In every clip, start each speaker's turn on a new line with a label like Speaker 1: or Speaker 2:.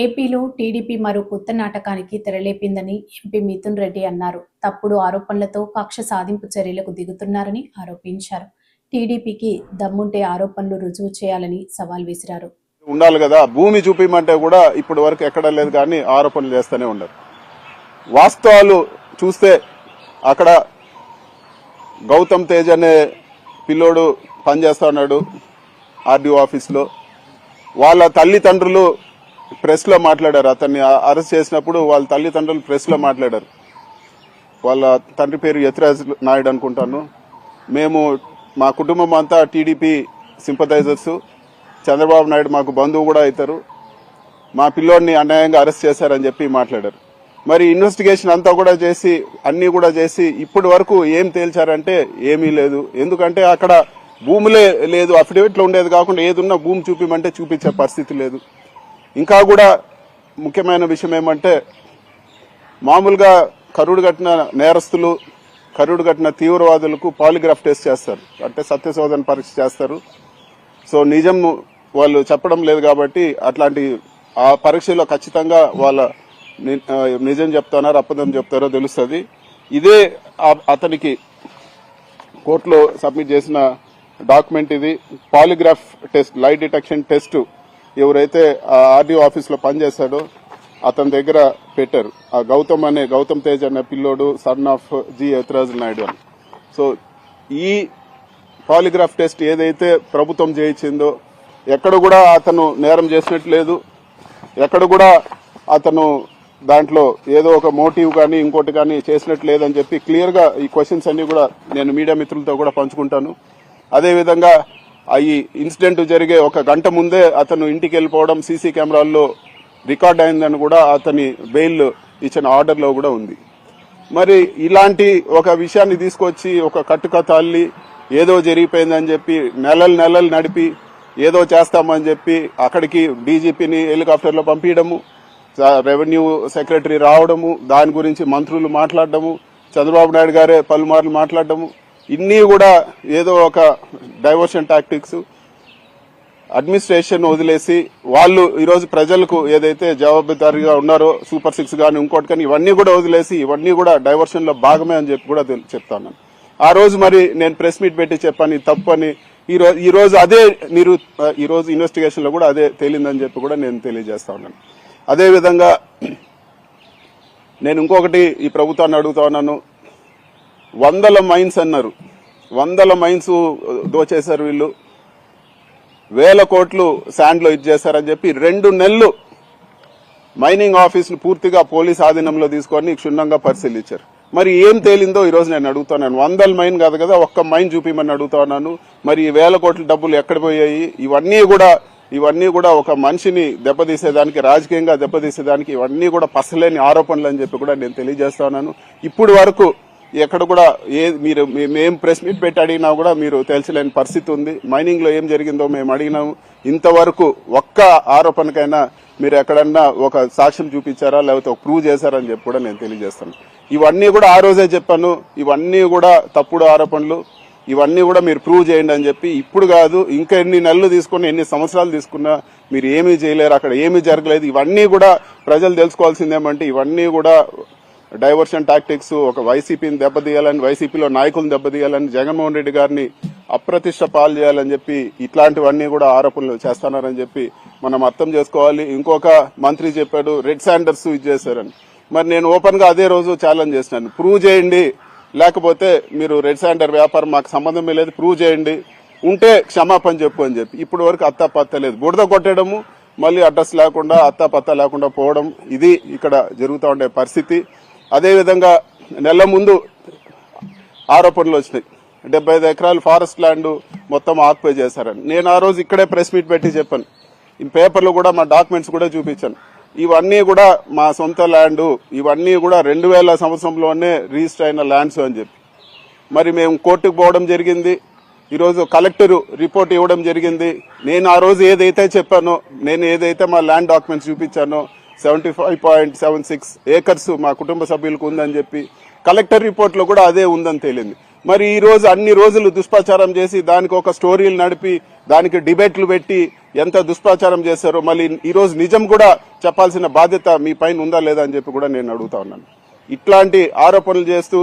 Speaker 1: ఏపీలో టీడీపీ మరో కొత్త నాటకానికి తెరలేపిందని ఎంపీ మిథున్ రెడ్డి అన్నారు. తప్పుడు ఆరోపణలతో కక్ష సాధింపు చర్యలకు దిగుతున్నారని ఆరోపించారు. టీడీపీకి దమ్ముంటే ఆరోపణలు రుజువు చేయాలని సవాల్ విసిరారు.
Speaker 2: ఉండాలి కదా. భూమి చూపిమంటే కూడా ఇప్పటి వరకు ఎక్కడ లేదు కానీ ఆరోపణలు చేస్తూనే ఉండరు వాస్తవాలు చూస్తే అక్కడ గౌతమ్ తేజ్ అనే పిల్లోడు పనిచేస్తా ఉన్నాడు ఆర్డీఓ ఆఫీస్లో. వాళ్ళ తల్లిదండ్రులు ప్రెస్లో మాట్లాడారు. అతన్ని అరెస్ట్ చేసినప్పుడు వాళ్ళ తల్లిదండ్రులు ప్రెస్లో మాట్లాడారు. వాళ్ళ తండ్రి పేరు యతిరాజ్ నాయుడు అనుకుంటాను. మేము మా కుటుంబం అంతా టీడీపీ సింపథైజర్స్. చంద్రబాబు నాయుడు మాకు బంధువు కూడా అవుతారు. మా పిల్లోడిని అన్యాయంగా అరెస్ట్ చేశారని చెప్పి మాట్లాడారు. మరి ఇన్వెస్టిగేషన్ అంతా కూడా చేసి అన్నీ కూడా చేసి ఇప్పటి వరకు ఏం తేల్చారంటే ఏమీ లేదు. ఎందుకంటే అక్కడ భూములే లేదు. అఫిడవిట్లో ఉండేది కాకుండా ఏదున్నా భూమి చూపిమంటే చూపించే పరిస్థితి లేదు. ఇంకా కూడా ముఖ్యమైన విషయం ఏమంటే మామూలుగా కరుడు కట్టిన నేరస్తులు కరుడు కట్టిన తీవ్రవాదులకు పాలిగ్రాఫ్ టెస్ట్ చేస్తారు. అంటే సత్యశోధన పరీక్ష చేస్తారు. సో నిజం వాళ్ళు చెప్పడం లేదు కాబట్టి అట్లాంటి ఆ పరీక్షలో ఖచ్చితంగా వాళ్ళ నిజం చెప్తారో అబద్ధం చెప్తారో తెలుస్తుంది. ఇదే అతనికి కోర్టులో సబ్మిట్ చేసిన డాక్యుమెంట్ ఇది. Polygraph test lie detection test ఎవరైతే ఆర్డీఓ ఆఫీస్లో పనిచేశాడో అతని దగ్గర పెట్టారు. ఆ గౌతమ్ అనే గౌతమ్ తేజ్ అనే పిల్లోడు son of G Yathiraj Naidu అని. సో ఈ పాలిగ్రాఫ్ టెస్ట్ ఏదైతే ప్రభుత్వం చేయించిందో ఎక్కడ కూడా అతను నేరం చేసినట్టు లేదు. ఎక్కడ కూడా అతను దాంట్లో ఏదో ఒక మోటివ్ కానీ ఇంకోటి కానీ చేసినట్టు లేదని చెప్పి క్లియర్గా ఈ క్వశ్చన్స్ అన్ని కూడా నేను మీడియా మిత్రులతో కూడా పంచుకుంటాను. అదేవిధంగా ఈ ఇన్సిడెంట్ జరిగే ఒక గంట ముందే అతను ఇంటికి వెళ్ళిపోవడం సీసీ కెమెరాల్లో రికార్డ్ అయిందని కూడా అతని బెయిల్ ఇచ్చిన ఆర్డర్లో కూడా ఉంది. మరి ఇలాంటి ఒక విషయాన్ని తీసుకొచ్చి ఒక కట్టుకథ అల్లి ఏదో జరిగిపోయిందని చెప్పి నెలలు నెలలు నడిపి ఏదో చేస్తామని చెప్పి అక్కడికి డీజీపీని హెలికాప్టర్లో పంపించడము రెవెన్యూ సెక్రటరీ రావడము దాని గురించి మంత్రులు మాట్లాడడము చంద్రబాబు నాయుడు గారే పలుమార్లు మాట్లాడడము ఇన్ని కూడా ఏదో ఒక డైవర్షన్ టాక్టిక్స్ అడ్మినిస్ట్రేషన్ వదిలేసి వాళ్ళు ఈరోజు ప్రజలకు ఏదైతే జవాబుదారీగా ఉన్నారో సూపర్ సిక్స్ కానీ ఇంకోటి కానీ ఇవన్నీ కూడా వదిలేసి ఇవన్నీ కూడా డైవర్షన్లో భాగమే అని చెప్పి కూడా చెప్తాను. ఆ రోజు మరి నేను ప్రెస్ మీట్ పెట్టి చెప్పాను తప్పు అని ఈ రోజు అదే నిరు ఈరోజు ఇన్వెస్టిగేషన్లో కూడా అదే తేలిందని చెప్పి కూడా నేను తెలియజేస్తా ఉన్నాను. అదేవిధంగా నేను ఇంకొకటి ఈ ప్రభుత్వాన్ని అడుగుతా ఉన్నాను. వందల మైన్స్ అన్నారు. వందల మైన్స్ దోచేశారు వీళ్ళు. వేల కోట్లు శాండ్లో ఇచ్చేశారని చెప్పి రెండు నెలలు మైనింగ్ ఆఫీసులు పూర్తిగా పోలీస్ ఆధీనంలో తీసుకొని క్షుణ్ణంగా పరిశీలించారు. మరి ఏం తేలిందో ఈరోజు నేను అడుగుతున్నాను. వందల మైన్ కాదు కదా ఒక్క మైన్ చూపిమని అడుగుతున్నాను మరి ఈ వేల కోట్ల డబ్బులు ఎక్కడ పోయాయి? ఇవన్నీ కూడా ఇవన్నీ కూడా ఒక మనిషిని దెబ్బతీసేదానికి రాజకీయంగా దెబ్బతీసేదానికి ఇవన్నీ కూడా పసలేని ఆరోపణలు అని చెప్పి కూడా నేను తెలియజేస్తున్నాను ఇప్పుడు వరకు ఎక్కడ కూడా ఏ మీరు మేము మేం ప్రెస్ మీట్ పెట్టి అడిగినా కూడా మీరు తెలిసలేని పరిస్థితి ఉంది. మైనింగ్లో ఏం జరిగిందో మేము అడిగినాము. ఇంతవరకు ఒక్క ఆరోపణకైనా మీరు ఎక్కడన్నా ఒక సాక్ష్యం చూపించారా లేకపోతే ఒక ప్రూవ్ చేశారని చెప్పి కూడా నేను తెలియజేస్తాను. ఇవన్నీ కూడా ఆ రోజే చెప్పాను. ఇవన్నీ కూడా తప్పుడు ఆరోపణలు. ఇవన్నీ కూడా మీరు ప్రూవ్ చేయండి అని చెప్పి ఇప్పుడు కాదు ఇంకా ఎన్ని నెలలు తీసుకున్నా ఎన్ని సంవత్సరాలు తీసుకున్నా మీరు ఏమీ చేయలేరు. అక్కడ ఏమీ జరగలేదు. ఇవన్నీ కూడా ప్రజలు తెలుసుకోవాల్సిందేమంటే ఇవన్నీ కూడా డైవర్షన్ టాక్టిక్స్ ఒక వైసీపీని దెబ్బతీయాలని వైసీపీలో నాయకులను దెబ్బతీయాలని జగన్మోహన్ రెడ్డి గారిని అప్రతిష్ట పాలు చేయాలని చెప్పి ఇట్లాంటివన్నీ కూడా ఆరోపణలు చేస్తున్నారని చెప్పి మనం అర్థం చేసుకోవాలి. ఇంకొక మంత్రి చెప్పాడు రెడ్ శాండర్స్ ఇది చేశారని. మరి నేను ఓపెన్గా అదే రోజు ఛాలెంజ్ చేసినాను. ప్రూవ్ చేయండి లేకపోతే మీరు రెడ్ శాండర్ వ్యాపారం మాకు సంబంధం లేదు ప్రూవ్ చేయండి. ఉంటే క్షమాపణ చెప్పు అని చెప్పి. ఇప్పటి వరకు అత్తా పత్త లేదు. బుడద కొట్టడము మళ్ళీ అడ్రస్ లేకుండా అత్తా పత్తా లేకుండా పోవడం ఇది ఇక్కడ జరుగుతూ ఉండే పరిస్థితి. అదేవిధంగా నెల ముందు ఆరోపణలు వచ్చినాయి. డెబ్బై ఐదు ఎకరాలు ఫారెస్ట్ ల్యాండ్ మొత్తం ఆక్యుపై చేశారని. నేను ఆ రోజు ఇక్కడే ప్రెస్ మీట్ పెట్టి చెప్పాను. ఈ పేపర్లో కూడా మా డాక్యుమెంట్స్ కూడా చూపించాను. ఇవన్నీ కూడా మా సొంత ల్యాండ్ ఇవన్నీ కూడా రెండు వేల సంవత్సరంలోనే రిజిస్టర్ అయిన ల్యాండ్స్ అని చెప్పి. మరి మేము కోర్టుకు పోవడం జరిగింది. ఈరోజు కలెక్టరు రిపోర్ట్ ఇవ్వడం జరిగింది. నేను ఆ రోజు ఏదైతే చెప్పానో నేను ఏదైతే మా land documents చూపించానో seventy five point seven six acres మా కుటుంబ సభ్యులకు ఉందని చెప్పి కలెక్టర్ రిపోర్ట్లో కూడా అదే ఉందని తేలింది. మరి ఈ రోజు అన్ని రోజులు దుష్ప్రచారం చేసి దానికి ఒక స్టోరీలు నడిపి దానికి డిబేట్లు పెట్టి ఎంత దుష్ప్రచారం చేశారో మళ్ళీ ఈరోజు నిజం కూడా చెప్పాల్సిన బాధ్యత మీ పైన ఉందా లేదా అని చెప్పి కూడా నేను అడుగుతా ఉన్నాను. ఇట్లాంటి ఆరోపణలు చేస్తూ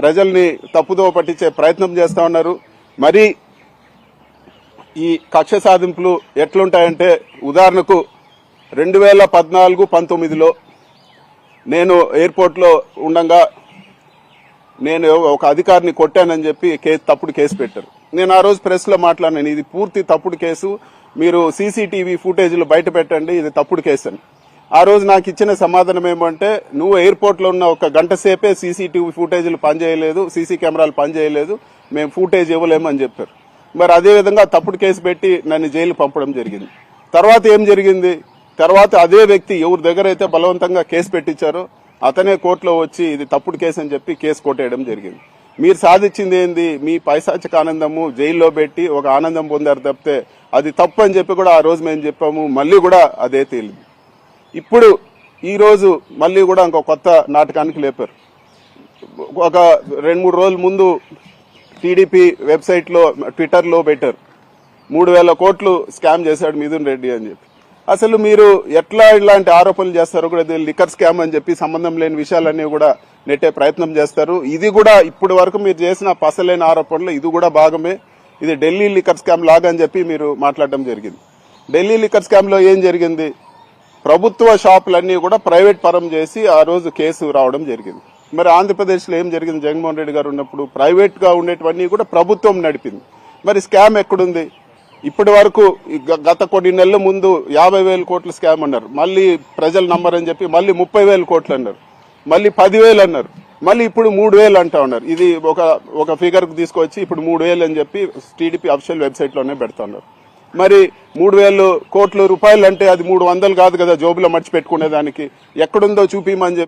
Speaker 2: ప్రజల్ని తప్పుదోవ పట్టించే ప్రయత్నం చేస్తూ ఉన్నారు. మరి ఈ కక్ష సాధింపులు ఎట్లుంటాయంటే ఉదాహరణకు రెండు వేల పద్నాలుగు పంతొమ్మిదిలో నేను ఎయిర్పోర్ట్లో ఉండగా నేను ఒక అధికారిని కొట్టానని చెప్పి కేసు తప్పుడు కేసు పెట్టారు. నేను ఆ రోజు ప్రెస్లో మాట్లాడినాను ఇది పూర్తి తప్పుడు కేసు మీరు సీసీటీవీ ఫుటేజ్లు బయట పెట్టండి ఇది తప్పుడు కేసు అని. ఆ రోజు నాకు ఇచ్చిన సమాధానం ఏమంటే నువ్వు ఎయిర్పోర్ట్లో ఉన్న ఒక గంట సేపే సీసీటీవీ ఫుటేజ్లు పనిచేయలేదు సీసీ కెమెరాలు పనిచేయలేదు మేము ఫుటేజ్ ఇవ్వలేమని చెప్పారు. మరి అదే విధంగా తప్పుడు కేసు పెట్టి నన్ను జైలు పంపడం జరిగింది. తర్వాత ఏం జరిగింది? తర్వాత అదే వ్యక్తి ఎవరి దగ్గర అయితే బలవంతంగా కేసు పెట్టించారో అతనే కోర్టులో వచ్చి ఇది తప్పుడు కేసు అని చెప్పి కేసు కొట్టేయడం జరిగింది. మీరు సాధించింది ఏంది? మీ పైశాచిక ఆనందము జైల్లో పెట్టి ఒక ఆనందం పొందారు తప్పితే అది తప్పు అని చెప్పి కూడా ఆ రోజు మేము చెప్పాము. మళ్ళీ కూడా అదే తేలింది. ఇప్పుడు ఈ రోజు మళ్ళీ కూడా ఇంకో కొత్త నాటకానికి లేపారు. ఒక రెండు మూడు రోజుల ముందు టీడీపీ వెబ్సైట్లో ట్విట్టర్లో పెట్టారు. మూడు వేల కోట్లు స్కామ్ చేశాడు మిథున్ రెడ్డి అని చెప్పి. అసలు మీరు ఎట్లా ఇలాంటి ఆరోపణలు చేస్తారో కూడా ఇది లిక్కర్ స్కామ్ అని చెప్పి సంబంధం లేని విషయాలన్నీ కూడా నెట్టే ప్రయత్నం చేస్తారు. ఇది కూడా ఇప్పటి వరకు మీరు చేసిన పసలేని ఆరోపణలు ఇది కూడా భాగమే. ఇది ఢిల్లీ లిక్కర్ స్కామ్ లాగా అని చెప్పి మీరు మాట్లాడడం జరిగింది. ఢిల్లీ లిక్కర్ స్కామ్లో ఏం జరిగింది? ప్రభుత్వ షాపులన్నీ కూడా ప్రైవేట్ పరం చేసి ఆ రోజు కేసు రావడం జరిగింది. మరి ఆంధ్రప్రదేశ్లో ఏం జరిగింది? జగన్మోహన్ రెడ్డి గారు ఉన్నప్పుడు ప్రైవేట్గా ఉండేటివన్నీ కూడా ప్రభుత్వం నడిపింది. మరి స్కామ్ ఎక్కడుంది? ఇప్పటి వరకు గత కొన్ని నెలల ముందు యాభై వేల కోట్ల స్కామ్ అన్నారు. మళ్ళీ ప్రజల నంబర్ అని చెప్పి మళ్ళీ ముప్పై వేల కోట్లు అన్నారు. మళ్ళీ పదివేలు అన్నారు. మళ్ళీ ఇప్పుడు మూడు వేలు అంటా ఉన్నారు. ఇది ఒక ఒక ఫిగర్కి తీసుకొచ్చి ఇప్పుడు మూడు వేలు అని చెప్పి టీడీపీ అఫిషియల్ వెబ్సైట్లోనే పెడుతున్నారు మరి మూడు వేలు కోట్ల రూపాయలు అంటే అది మూడు వందలు కాదు కదా జోబులో మర్చి దానికి ఎక్కడుందో చూపిమని చెప్పి